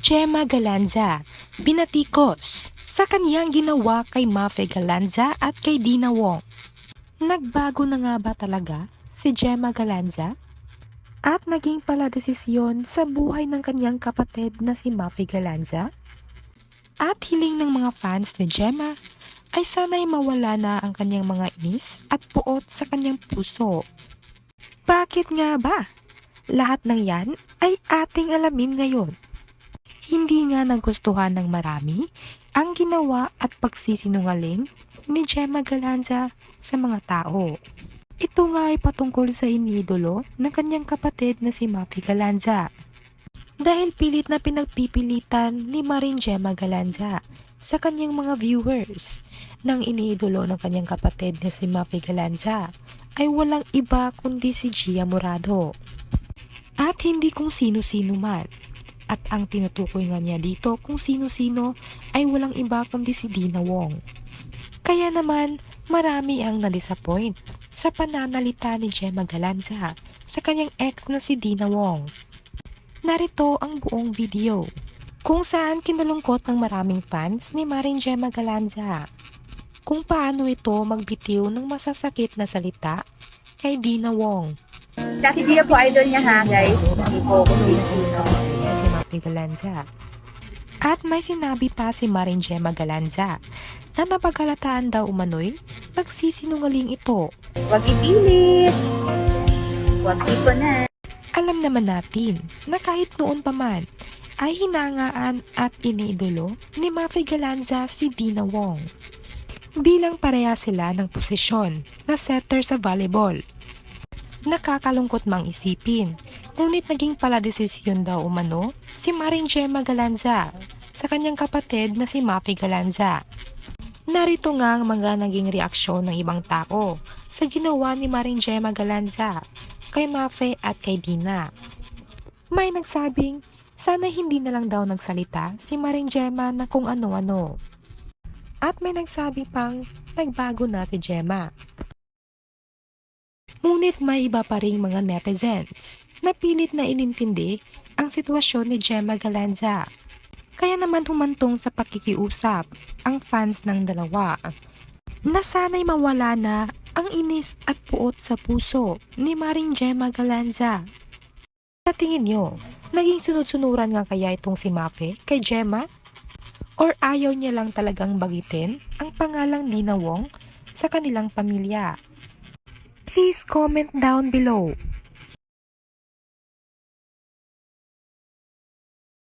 Gemma Galanza, binatikos sa kaniyang ginawa kay Mafe Galanza at kay Dina Wong. Nagbago na nga ba talaga si Gemma Galanza? At naging pala desisyon sa buhay ng kanyang kapatid na si Mafe Galanza? At hiling ng mga fans ni Gemma ay sana'y mawala na ang kanyang mga inis at puot sa kanyang puso. Bakit nga ba? Lahat ng yan ay ating alamin ngayon. Hindi nga nagustuhan ng marami ang ginawa at pagsisinungaling ni Gemma Galanza sa mga tao. Ito nga ay patungkol sa inidolo ng kanyang kapatid na si Mafi Galanza. Dahil pilit na pinagpipilitan ni Marin Gemma Galanza sa kanyang mga viewers ng iniidolo ng kanyang kapatid na si Mafi Galanza ay walang iba kundi si Gia Morado. At hindi kung sino-sino man. At ang tinutukoy nga niya dito kung sino-sino ay walang iba kundi si Dina Wong. Kaya naman, marami ang na-disappoint sa pananalita ni Gemma Galanza sa kanyang ex na si Dina Wong. Narito ang buong video kung saan kinalungkot ng maraming fans ni Maring Gemma Galanza kung paano ito magbitiw ng masasakit na salita kay Dina Wong. Si Gia po idol niya ha, guys. Hindi po kung sino-sino. Mapi Galanza. At may sinabi pa si Maring Gemma Galanza na napagalataan daw umano'y nagsisinungaling ito. Huwag ipilit. Huwag. Alam naman natin na kahit noon pa man ay hinangaan at iniidolo ni Mafi Galanza si Dina Wong. Bilang pareha sila ng posisyon na setter sa volleyball. Nakakalungkot mang isipin, ngunit naging pala desisyon daw umano si Maring Gemma Galanza sa kanyang kapatid na si Mafi Galanza. Narito nga ang mga naging reaksyon ng ibang tao sa ginawa ni Maring Gemma Galanza kay Mafe at kay Dina. May nagsabing sana hindi na lang daw nagsalita si Maring Gemma na kung ano-ano. At may nagsabi pang nagbago na si Gemma. Ngunit may iba pa ring mga netizens na pilit na inintindi ang sitwasyon ni Gemma Galanza. Kaya naman humantong sa pakikiusap ang fans ng dalawa na sana'y mawala na ang inis at puot sa puso ni Maring Gemma Galanza. Sa tingin nyo, naging sunod-sunuran nga kaya itong si Mafe kay Gemma? Or ayaw niya lang talagang bagitin ang pangalang Nina Wong sa kanilang pamilya? Please comment down below